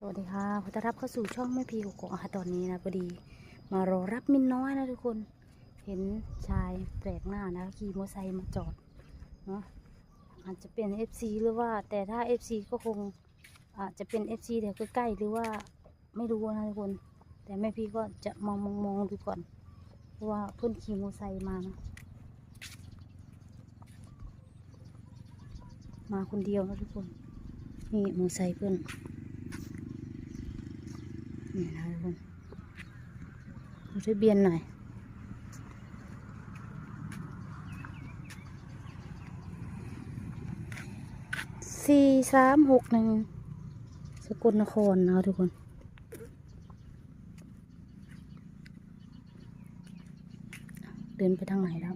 สวัสดีค่ะขอต้อนรับเข้าสู่ช่องแม่พีกกอกค่ะตอนนี้นะพอดี มารอรับมินน้อยนะทุกคน เห็นชายแปลกหน้านะขี่มอเตอร์ไซค์มาจอดเนาะอาจจะเป็น FC หรือว่า แต่ถ้า FC ก็คงอาจจะเป็น FC แถวใกล้ๆหรือว่าไม่รู้นะทุกคน แต่แม่พีก็จะมองมองมองดูก่อนเพราะว่าเพื่อนขี่มอเตอร์ไซค์มานะมาคนเดียวนะทุกคนนี่มอเตอร์ไซค์เพื่อน นี่นะทุกคนดูทะเบียนหน่อยสี่สามหกหนึ่งสกลนครนะทุกคนเดินไปทางไหนแล้ว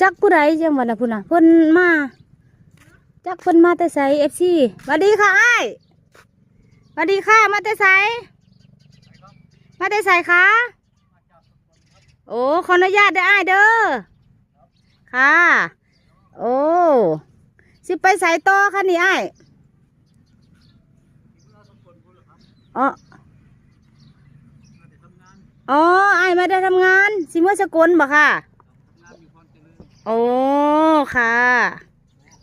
จักผู้ใดจังหวัดนะพุ่นน่ะเพิ่นมา จักเพิ่นมาแต่ไสเอฟซีสวัสดีค่ะไอ้สวัสดีค่ะ มาแต่ไสมาแต่ไสคะโอ้ขออนุญาตเด้อไอ้เด้อ ค่ะ โอ้สิไปใส่ต่อค่ะนี่ไอ้อ๋ออ๋อไอ้มาได้ทำงาน สิเมื่อสกลบ่ค่ะ โอ้ ค่ะ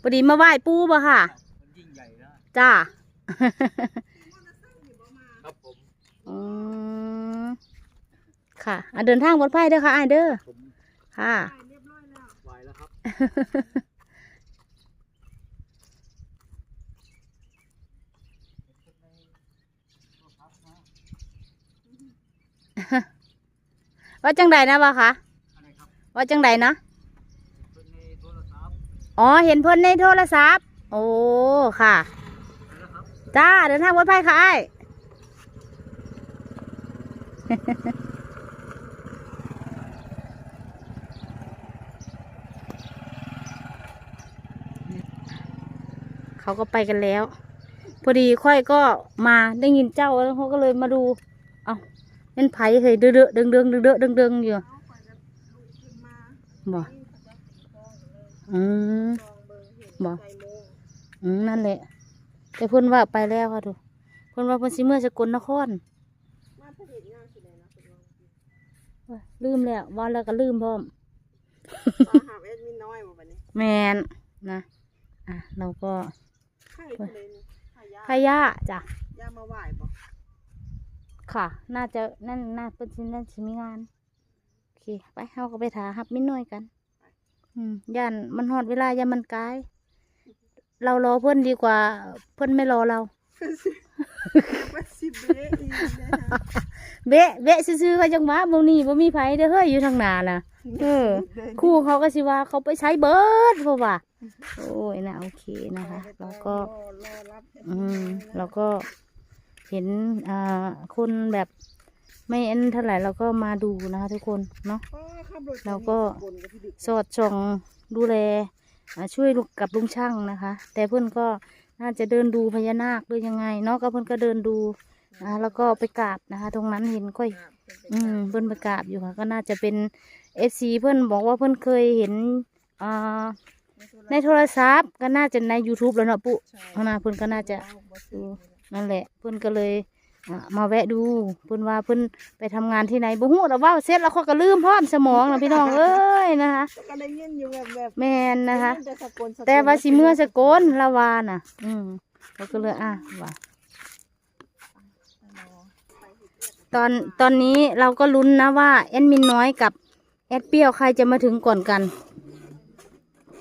พอดีมาไหว้ปู่บ่ค่ะมันยิ่งใหญ่นะจ้า ครับผมอืมค่ะอะเดินทางปลอดภัยเด้อค่ะอ้ายเด้อผมค่ะ ไหวแล้วครับว่าจังใดนะบ่คะอะไรครับว่าจังใดนะ เป็นในโทรศัพท์ อ๋อ เห็นเพิ่นในโทรศัพท์ โอ้ ค่ะ จ้า เดินทางปลอดภัยค่ะอ้เขาก็ไปกันแล้ว พอดีค่อยก็มาได้ยินเจ้าแล้วเขาก็เลยมาดู เอาเป็นไผ่เคยเดือเดือดเดือดเดือดเดือดเดือดเดือดอยู่บ่ อืม บ่ อืมนั่นแหละ แต่เพิ่นว่าไปแล้วค่ะทุกเพิ่นว่าเพิ่นสิเมื่อสกลนครเอ้ยลืมแล้วว่าแล้วก็ลืมพร้อม มาหาแอดมินน้อยมาบัดนี้แมนนะอะเราก็ไข่ทะเลนี่ไข่ยาพายาจ้ะย่ามาไหว้บ่ค่ะ น่าจะนั่นน่าเป็นสินั่นสิมีงาน โอเค ไปเฮาก็ไปถาฮับมินน้อยกันอืม ย่านมันหอดเวลาย่านมันกาย เรารอเพื่อนดีกว่า เพื่อนไม่รอเราว่าสิเบะอีกนะเบะเบะซื่อๆเขาจังหวะบ่นี่บ่มีไผเด้อเฮ้ยอยู่ทางหน้าน่ะเออครู่เขาก็สิว่าเขาไปใช้เบิร์ดเพราะว่าโอ้ยนะโอเคนะคะแล้วก็รอรอรับแอดอืมินมน้อยเราก็เห็นอ่าคนแบบ ไม่เอ็นเท่าไหร่เราก็มาดูนะคะทุกคนเนาะก็ขับรถเราก็บนกับพี่บิ๊กสอดส่องดูแลอ่าช่วยลูกกับลุงช่างนะคะ แต่เพื่อนก็น่าจะเดินดูพญานาคหรือยังไงเนาะก็เพื่อนก็เดินดูนะแล้วก็ไปกราบนะคะ ตรงนั้นเห็นก้อยครับเป็นไปอืมเพื่อนไปกราบอยู่ค่ะ ก็น่าจะเป็นเอฟซีเพื่อนบอกว่าเพื่อนเคยเห็นอ่าในโทรศัพท์ก็น่าจะใน YouTube แล้วเนาะปุ๊ใช่เพราะน่าเพื่อนก็น่าจะบ่สิดูนั่นแหละ เพื่อนก็เลยอะ มาแวะดูเพื่อนว่าเพื่อนไปทำงานที่ไหนบ่ฮู้แต่ว่าเสร็จแล้วเขาก็ลืมพร้อมสมองนะพี่น้องเอ้ยนะคะก็ได้ยินอยู่แบบแบบแมนนะคะได้ยิแต่สกลสกลแต่ว่าสิเมื่อสกลละวาน่ะ อืมเราก็เลยอะว่าตอนตอนนี้เราก็ลุ้นนะว่าแอดมินน้อยกับแอดเปรี้ยวใครจะมาถึงก่อนกัน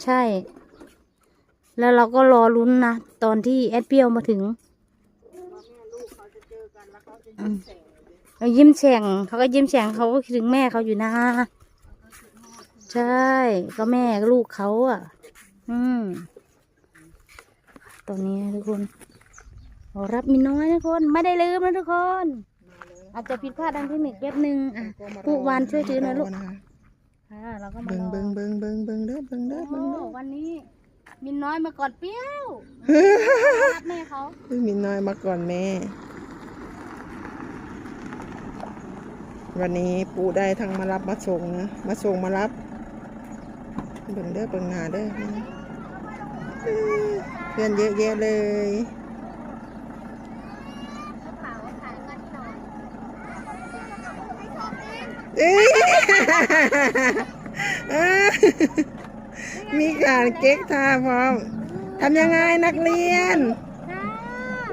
ใช่ แล้วเราก็รอลุ้นนะตอนที่แอดเปรี้ยวมาถึง ว่าแม่ลูกเขาจะเจอกันแล้ว เขาจะยิ้มแฉ่งเลยเขายิ้มแฉ่งเขาก็ยิ้มแฉ่งเขาก็คิดถึงแม่เขาอยู่นะใช่ ก็แม่ลูกเขาอะ อืมตอนนี้นะทุกคนขอรับมีน้อยนะทุกคน ไม่ได้ลืมนะทุกคน อาจจะผิดพลาดทางเทคนิคแป๊บนึงอะปลูกวานช่วยถือหน่อยลูกค่ะเราก็มาเบิ่งรอเบิ่งเบิ่งเบิ่งเบิ่งเด้อเบิ่งเด้อโอ้เบิ่งเด้อวันนี้มินน้อยมาก่อนเปรี้ยวรับแม่เขาเฮ้ยมินน้อยมาก่อนแม่ วันนี้ปู่ได้ทั้งมารับมาส่งนะมาส่งมารับเบิ่งเด้อเบิ่งหน้าเด้อพื่อนเยอะแยะเลยเขาขาวขายกันหน่อยเอ้ยเอ้ยมีการเก๊กท่าพร้อมทำยังไงนักเรียนจ้า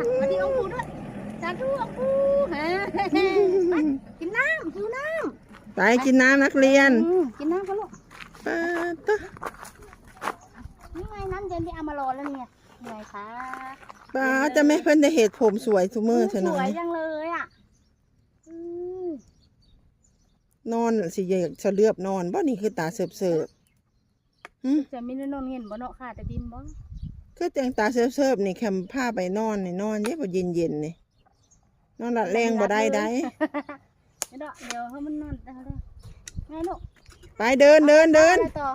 สวัสดีองค์ปู่ด้วยสาธุองค์ปู่ฮะไปกินน้ำหิวน้ ไปกินน้ำนักเรียนำอืมกินน้ำกันลูกปาต๊ะนี่ไงน้ำเย็นที่เอามารอแล้วเนี่ยไงคะป้าจะไม่เพิ่นได้เห็ดผมสวยทุกมือเถอะสน้อวยยจังเลยอะอืมนอนสิอยากจะเลือบนอนบ่นี่คือตาเสิร์ฟเสิร์ฟหึจะมีนอนเงินบ่เนาะค่ะแต่ดินบ่คือแต่งตาเสิร์ฟเสิร์ฟนี่แคมผ้าไปนอนนี่นอนเย็บเย็นเย็นๆนี่นอนหลับแรงบ่ได้ได้ เดี๋ยวเดี๋ยวให้มันนอนได้แล้วไงลูกไปเดินเดินเดินอะไรต่อ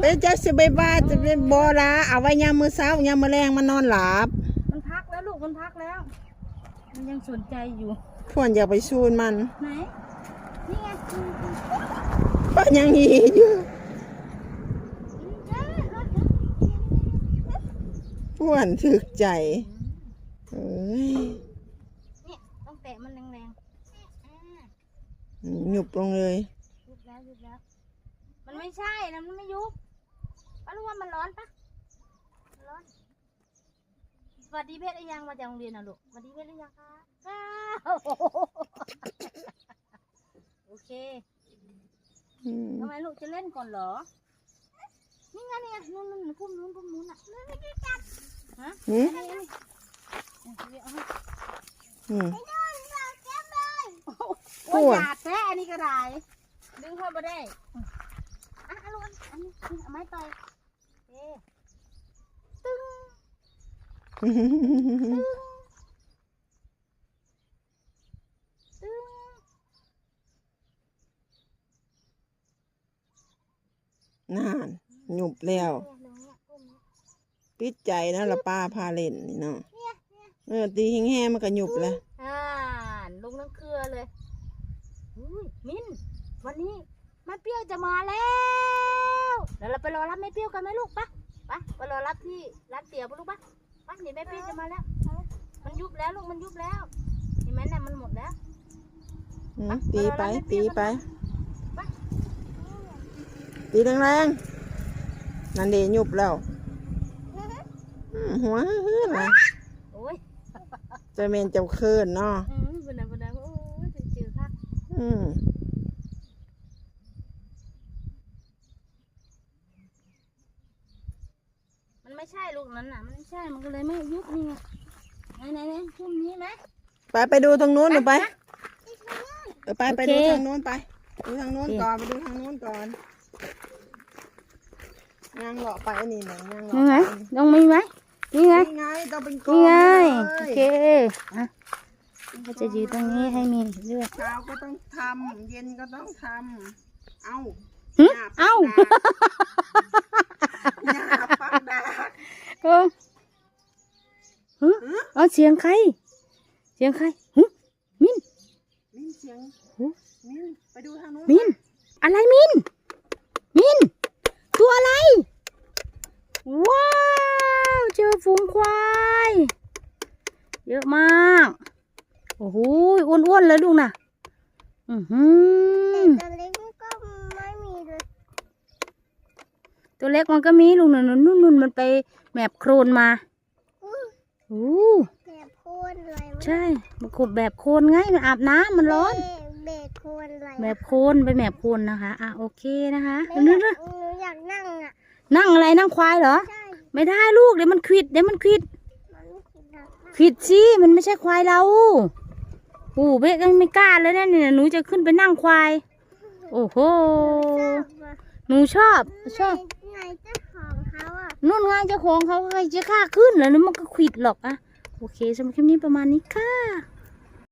ไปจะสิไปบ้านจะไปบอลาเอาไว้ยามมื้อเช้ายามมื้อแรงมันนอนหลับมันพักแล้วลูกมันพักแล้ว มันยังสนใจอยู่พวนอยากไปชูนมันไหนนี่ไงอืมอืมก็ยังหีอยู่เอ้ยรถพวนถึกใจเอ้ยเนี่ยต้องแตะมันแรงๆอ่า หยุบลงเลย ยุบแล้วยุบแล้ว มันไม่ใช่นะมันไม่ยุบป้ารู้ว่ามันร้อนปะมันร้อน สวัสดีเพชรหรือยังมาจากโรงเรียนนะลูก สวัสดีเพชรหรือยังคะอ้าวโอเคอืมทำไมลูกจะเล่นก่อนเหรอ นี่ไงนี่ไงนู่นนู่นพุ่มนู้นพุ่มนู้นอะฮะหืมนี่นี่นี่เอาให้อืม โอ้ยหยาดแท้อันนี้ก็ได้ดึงเข้ามาได้อะเอาลูกอันนี้อันนี้เอาไม้ต่อยเอ๊ตึ้งตึ้งนานหยุบแล้วเนี่ยลงเนี่ยพุ่มเนี่ยปิดใจนะละป้าพาเล่นนี่เนาะเนี่ยเนี่ยเออตีแห้งๆมันก็หยุบแล้วอ่าลุงน้ำเครือเลย อุ้ยมินวันนี้แม่เปรี้ยวจะมาแล้วเดี๋ยวเราไปรอรับแม่เปรี้ยวกันไหมลูกปะไปไปรอรับที่ร้านเตี๋ยวปะลูกปะไปเดี๋ยวแม่เปรี้ยวจะมาแล้ว มันยุบแล้วลูกมันยุบแล้วเห็นไหมเนี่ยมันหมดแล้ว อืมตีไปตีไปไปตีแรงๆนั่นเดหยุบแล้วอืมหัวเฮืออะไรโอ้ยจะเมนเจ้าเคินเนาะอืมบุญนะบุญนะโอ้ยจืดๆค่ะ อืมมันไม่ใช่ลูกนั้นน่ะ มันไม่ใช่มันก็เลยไม่ยุบนี่ไงไหนไหนไหนพุ่มนี้ไหม ไปไปดูทางนู้นหนูไปเออไปไปโอเคดูทางนู้นไปดูทางนู้นก่อนไปดูทางนู้นก่อนย่างเลาะไปนี่หนึ่งย่างเลาะนี่ไงไปต้องมีไหมนี่ไงนี่ไงต้องเป็นกอนี่ไงเลโอยเค อะ ก็จะยืนตรงนี้ให้มีเลือดเช้าก็ต้องทำเย็นก็ต้องทำเอาหึหน้ปักเอ้าดาหน้าปักดาเออฮะเอาเสียงใคร เสียงใครหึมินมินเสียงหูมินไปดูทางนู้นมิน อะไรมิน มิน ตัวอะไร ว้าว เจอฝูงควาย เยอะมาก โอ้โหอ้วนๆเลยลูกน่ะ อือหือตัวเล็กก็ไม่มีเลยตัวเล็กมันก็มีลูกนุ่นนุ่นนุ่นมันไปแมบโครนมาอู้โอ้แบบโคนอะไรวะใช่มันขบแบบโคลนไงมันอาบน้ำมันร้อนเบเบดโคนอะไรวะแบบโคลนไปแบบโคลนนะคะอะโอเคนะคะหนูนึอยากกหนูอยากนั่งอะนั่งอะไรนั่งควายเหรอใช่ไม่ได้ลูกเดี๋ยวมันควิดเดี๋ยวมันควิดมันคือนักควิดสิมันไม่ใช่ควายเรา โอ้เบ๊กยังไม่กล้าเลยนะเนี่ยหนูจะขึ้นไปนั่งควาย โอ้โห หนูชอบ ชอบไงเจ้าของเขาอะนู่นไงเจ้าของเขาใครจะกล้าขึ้นเหรอแล้วมันก็ควิดหรอกอะโอเคสำหรับคลิปนี้ประมาณนี้ค่ะ